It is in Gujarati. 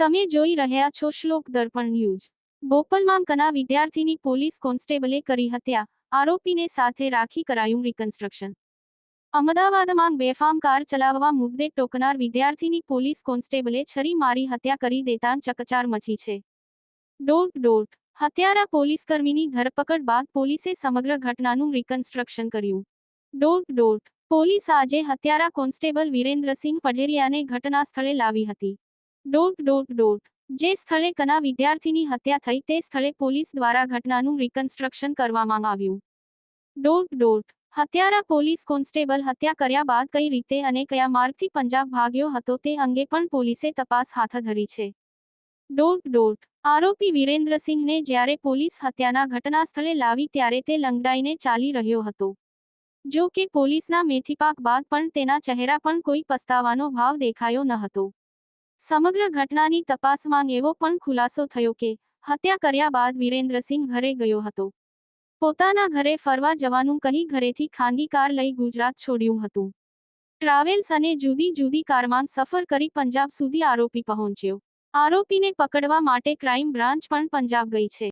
તમે જોઈ રહ્યા છો શ્લોક દર્પણ ન્યૂઝ. બોપલમાં કના વિદ્યાર્થીની પોલીસ કોન્સ્ટેબલે કરી હત્યા, આરોપીને સાથે રાખી કરાયું રિકન્સ્ટ્રક્શન અમદાવાદમાં બેફામ કાર ચલાવવા મુદ્દે ટોકનાર વિદ્યાર્થીની પોલીસ કોન્સ્ટેબલે છરી મારી હત્યા કરી દેતા ચકચાર મચી છે. Dot dot. હત્યારા પોલીસકર્મીની ધરપકડ બાદ પોલીસે સમગ્ર ઘટનાનું રિકન્સ્ટ્રક્શન કર્યું. Dot dot. પોલીસ આજે હત્યારા કોન્સ્ટેબલ વિરેન્દ્રસિંહ પઢેરિયાને ઘટના સ્થળે લાવી હતી. Dot dot dot. જે સ્થળે કના વિદ્યાર્થીની હત્યા થઈ તે સ્થળે પોલીસ દ્વારા ઘટનાનું રિકન્સ્ટ્રક્શન કરવામાં આવ્યું. Dot dot. હત્યારા પોલીસ કોન્સ્ટેબલ હત્યા કર્યા બાદ કઈ રીતે અને કયા માર્ગથી પંજાબ ભાગ્યો હતો તે અંગે પણ પોલીસે તપાસ હાથ ધરી છે. Dot dot. આરોપી વિરેન્દ્રસિંહને જ્યારે પોલીસ હત્યાના ઘટના સ્થળે લાવી ત્યારે તે લંગડાઈને ચાલી રહ્યો હતો. જો કે પોલીસના મેથીપાક બાદ પણ તેના ચહેરા પણ કોઈ પસ્તાવાનો ભાવ દેખાયો ન હતો. સમગ્ર ઘટનાની તપાસમાં એવો પણ ખુલાસો થયો કે હત્યા કર્યા બાદ વિરેન્દ્રસિંહ ઘરે ગયો હતો. પોતાના ઘરે ફરવા જવાનું કહી ઘરેથી ખાનગી કાર લઈ ગુજરાત છોડ્યું હતું. ટ્રાવેલ્સ અને જુદી જુદી કારમાં સફર કરી પંજાબ સુધી આરોપી પહોંચ્યો. આરોપીને પકડવા માટે ક્રાઇમ બ્રાન્ચ પણ પંજાબ ગઈ છે.